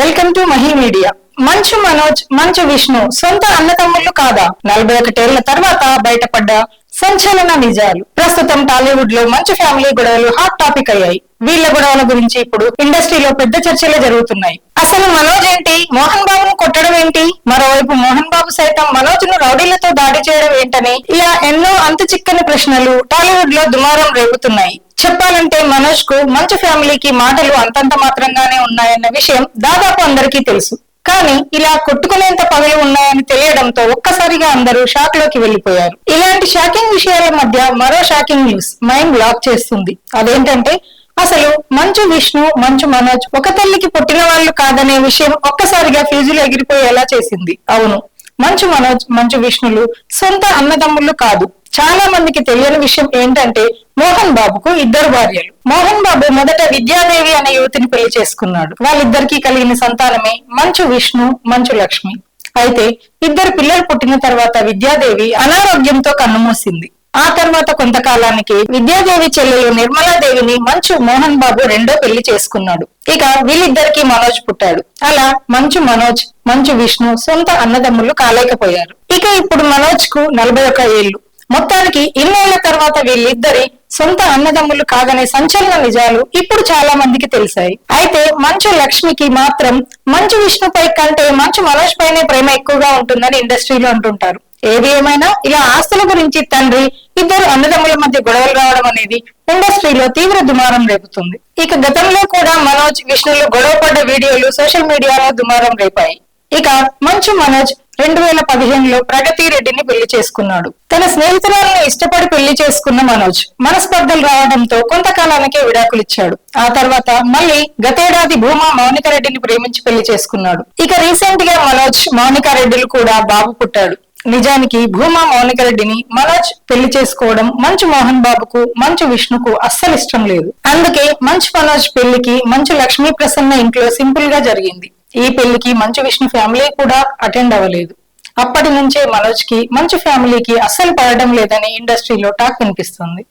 Welcome to Mahi media. Manchu Manoj Manchu Vishnu సొంత అన్నతమ్ముళ్ళు కాదా? నలభై ఒకటేళ్ళ తర్వాత బయటపడ్డ? సంచలన నిజాలు. ప్రస్తుతం టాలీవుడ్లో మంచు ఫ్యామిలీ గొడవలు హాట్ టాపిక్ అయ్యాయి. వీళ్ళ గొడవల గురించి ఇప్పుడు ఇండస్ట్రీలో పెద్ద చర్చలే జరుగుతున్నాయి. అసలు మనోజ్ ఏంటి? మోహన్ బాబును కొట్టడం ఏంటి? మరోవైపు మోహన్ బాబు సైతం మనోజ్ను రౌడీలతో దాడి చేయడం ఏంటని ఇలా ఎన్నో అంతు చిక్కని ప్రశ్నలు టాలీవుడ్లో దుమారం రేపుతున్నాయి. చెప్పాలంటే మనోజ్కు మంచు ఫ్యామిలీకి మాటలు అంతంత మాత్రంగానే ఉన్నాయన్న విషయం దాదాపు అందరికీ తెలుసు. కానీ ఇలా కొట్టుకునేంత పగలు ఉన్నాయని తెలియడంతో ఒక్కసారిగా అందరూ షాక్లోకి వెళ్ళిపోయారు ఇలాంటి షాకింగ్ విషయాల మధ్య మరో షాకింగ్ న్యూస్ మైండ్ బ్లాక్ చేస్తుంది. అదేంటంటే అసలు మంచు విష్ణు మంచు మనోజ్ ఒక తల్లికి పుట్టిన వాళ్ళు కాదనే విషయం ఒక్కసారిగా ఫీజులు ఎగిరిపోయేలా చేసింది. అవును మంచు మనోజ్ మంచు విష్ణులు సొంత అన్నదమ్ములు కాదు. చాలా మందికి తెలియని విషయం ఏంటంటే మోహన్ బాబుకు ఇద్దరు భార్యలు. మోహన్ బాబు మొదట విద్యాదేవి అనే యువతిని పెళ్ళి చేసుకున్నాడు. వాళ్ళిద్దరికీ కలిగిన సంతానమే మంచు విష్ణు మంచు లక్ష్మి. అయితే ఇద్దరు పిల్లలు పుట్టిన తర్వాత విద్యాదేవి అనారోగ్యంతో కన్నుమూసింది. ఆ తర్వాత కొంతకాలానికి విద్యాదేవి చెల్లెలు నిర్మలాదేవిని మంచు మోహన్ బాబు రెండో పెళ్ళి చేసుకున్నాడు. ఇక వీళ్ళిద్దరికి మనోజ్ పుట్టాడు. అలా మంచు మనోజ్ మంచు విష్ణు సొంత అన్నదమ్ములు కాలేకపోయారు. ఇక ఇప్పుడు మనోజ్కు నలభై ఒక్క ఏళ్ళు. మొత్తానికి ఇన్నేళ్ళ తర్వాత వీళ్ళిద్దరి సొంత అన్నదమ్ములు కాదనే సంచలన నిజాలు ఇప్పుడు చాలా మందికి తెలిసాయి. అయితే మంచు లక్ష్మికి మాత్రం మంచు విష్ణుపై కంటే మంచు మనోజ్ పైనే ప్రేమ ఎక్కువగా ఉంటుందని ఇండస్ట్రీలో అంటుంటారు. ఏది ఏమైనా ఇలా ఆస్తుల గురించి తండ్రి ఇద్దరు అన్నదమ్ముల మధ్య గొడవలు రావడం అనేది ఇండస్ట్రీలో తీవ్ర దుమారం రేపుతుంది. ఇక గతంలో కూడా మనోజ్ విష్ణులు గొడవ పడ్డ వీడియోలు సోషల్ మీడియాలో దుమారం రేపాయి. ఇక మంచు మనోజ్ రెండు వేల పదిహేనులో ప్రగతి రెడ్డిని పెళ్ళి చేసుకున్నాడు. తన స్నేహితురాలను ఇష్టపడి పెళ్ళి చేసుకున్న మనోజ్ మనస్పర్ధలు రావడంతో కొంతకాలానికే విడాకులిచ్చాడు. ఆ తర్వాత మళ్ళీ గతేడాది భూమా మౌనిక రెడ్డిని ప్రేమించి పెళ్ళి చేసుకున్నాడు. ఇక రీసెంట్గా మనోజ్ మౌనిక రెడ్డిలు కూడా బాబు పుట్టాడు. నిజానికి భూమా మౌనిక రెడ్డిని మనోజ్ పెళ్ళి చేసుకోవడం మంచు మోహన్ బాబుకు మంచు విష్ణుకు అస్సలు ఇష్టం లేదు. అందుకే మంచు మనోజ్ పెళ్ళికి మంచు లక్ష్మీ ప్రసన్న ఇంట్లో సింపుల్గా జరిగింది. ఈ పెళ్ళికి మంచు విష్ణు ఫ్యామిలీ కూడా అటెండ్ అవ్వలేదు. అప్పటి నుంచే మనోజ్కి మంచు ఫ్యామిలీకి అస్సలు పడడం లేదని ఇండస్ట్రీలో టాక్ వినిపిస్తుంది.